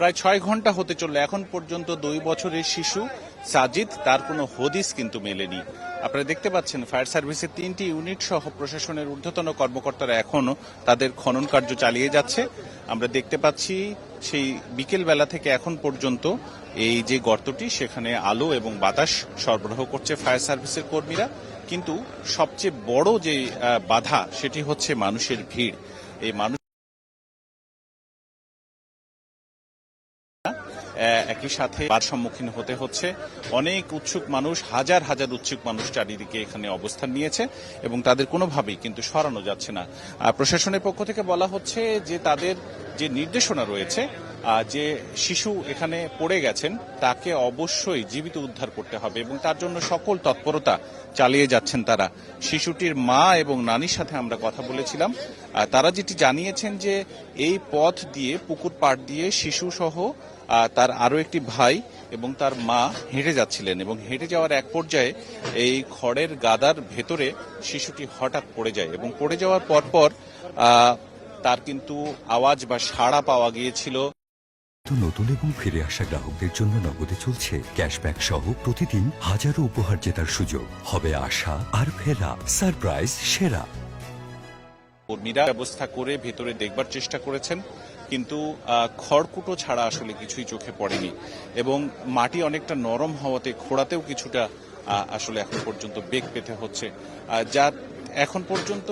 প্রায় ছয় ঘণ্টা হতে চলল। এখন পর্যন্ত দুই বছরের শিশু সাজিদ, তার কোনো হদিস কিন্তু মেলেনি। আপনারা দেখতে পাচ্ছেন, ফায়ার সার্ভিসের তিনটি ইউনিট সহ প্রশাসনের ঊর্ধ্বতন কর্মকর্তারা এখনও তাদের খনন কার্য চালিয়ে যাচ্ছে। আমরা দেখতে পাচ্ছি, সেই বিকেল বেলা থেকে এখন পর্যন্ত এই যে গর্তটি, সেখানে আলো এবং বাতাস সরবরাহ করছে ফায়ার সার্ভিসের কর্মীরা। কিন্তু সবচেয়ে বড় যে বাধা, সেটি হচ্ছে মানুষের ভিড়। এই মানুষ একই সাথে বার সম্মুখীন হতে হচ্ছে। অনেক উৎসুক মানুষ, হাজার হাজার উৎসুক মানুষ চারিদিকে এখানে অবস্থান নিয়েছে এবং তাদের কোনোভাবেই কিন্তু সরানো যাচ্ছে না। প্রশাসনের পক্ষ থেকে বলা হচ্ছে যে তাদের যে নির্দেশনা রয়েছে যে শিশু এখানে পড়ে গেছেন, তাকে অবশ্যই জীবিত উদ্ধার করতে হবে এবং তার জন্য সকল তৎপরতা চালিয়ে যাচ্ছেন তারা। শিশুটির মা এবং নানির সাথে আমরা কথা বলেছিলাম। তারা যেটি জানিয়েছেন যে এই পথ দিয়ে, পুকুর পাড় দিয়ে শিশু সহ তার আরও একটি ভাই এবং তার মা হেঁটে যাচ্ছিলেন এবং হেঁটে যাওয়ার এক পর্যায়ে এই খড়ের গাদার ভেতরে শিশুটি হঠাৎ পড়ে যায় এবং পড়ে যাওয়ার পরপর তার কিন্তু আওয়াজ বা সাড়া পাওয়া গিয়েছিল। নতুন এবং ফিরে আসা গ্রাহকদের জন্য নগদে চলছে ক্যাশব্যাক সহ প্রতিদিন হাজারো উপহার জেতার সুযোগ। হবে আশা আর ফেরা। সারপ্রাইজ, সেরা। কর্মীরা ব্যবস্থা করে ভেতরে দেখবার চেষ্টা করেছেন, কিন্তু খড়কুটো ছাড়া আসলে কিছুই চোখে পড়েনি। এবং মাটি অনেকটা নরম হওয়াতে খোড়াতেও কিছুটা আসলে এখন পর্যন্ত বেগ পেতে হচ্ছে। যা এখন পর্যন্ত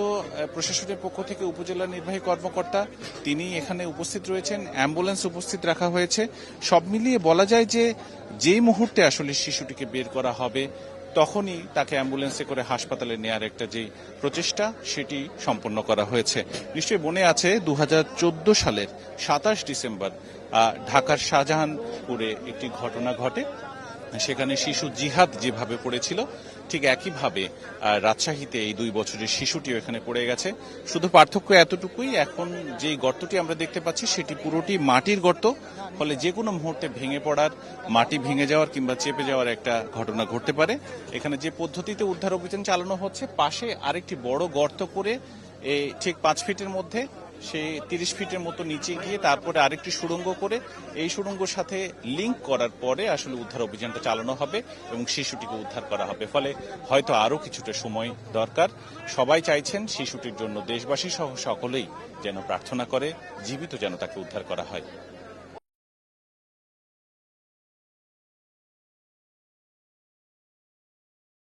প্রশাসনের পক্ষ থেকে উপজেলা নির্বাহী কর্মকর্তা তিনি এখানে উপস্থিত রয়েছেন, অ্যাম্বুলেন্স উপস্থিত রাখা হয়েছে। সব মিলিয়ে বলা যায় যে, যেই মুহূর্তে আসলে শিশুটিকে বের করা হবে, তখনই তাকে অ্যাম্বুলেন্সে করে হাসপাতালে নেয়ার একটা যে প্রচেষ্টা, সেটি সম্পন্ন করা হয়েছে। নিশ্চয়ই মনে আছে দু হাজার চোদ্দ সালের সাতাশ ডিসেম্বর ঢাকার শাহজাহানপুরে একটি ঘটনা ঘটে। সেখানে শিশু জিহাদ যেভাবে পড়েছিল, ঠিক একইভাবে রাজশাহীতে এই দুই বছরের শিশুটিও এখানে পড়ে গেছে। শুধু পার্থক্য এতটুকুই, এখন যে গর্তটি আমরা দেখতে পাচ্ছি সেটি পুরোটি মাটির গর্ত, ফলে যে কোনো মুহূর্তে ভেঙে পড়ার, মাটি ভেঙে যাওয়ার কিংবা চেপে যাওয়ার একটা ঘটনা ঘটতে পারে। এখানে যে পদ্ধতিতে উদ্ধার অভিযান চালানো হচ্ছে, পাশে আরেকটি বড় গর্ত করে ঠিক পাঁচ ফিটের মধ্যে সে তিরিশ ফিটের মতো নিচে গিয়ে তারপরে আরেকটি সুড়ঙ্গ করে এই সুড়ঙ্গর সাথে লিঙ্ক করার পরে আসলে উদ্ধার অভিযানটা চালানো হবে এবং শিশুটিকে উদ্ধার করা হবে। ফলে হয়তো আরও কিছুটা সময় দরকার। সবাই চাইছেন শিশুটির জন্য দেশবাসী সহ সকলেই যেন প্রার্থনা করে, জীবিত যেন তাকে উদ্ধার করা হয়।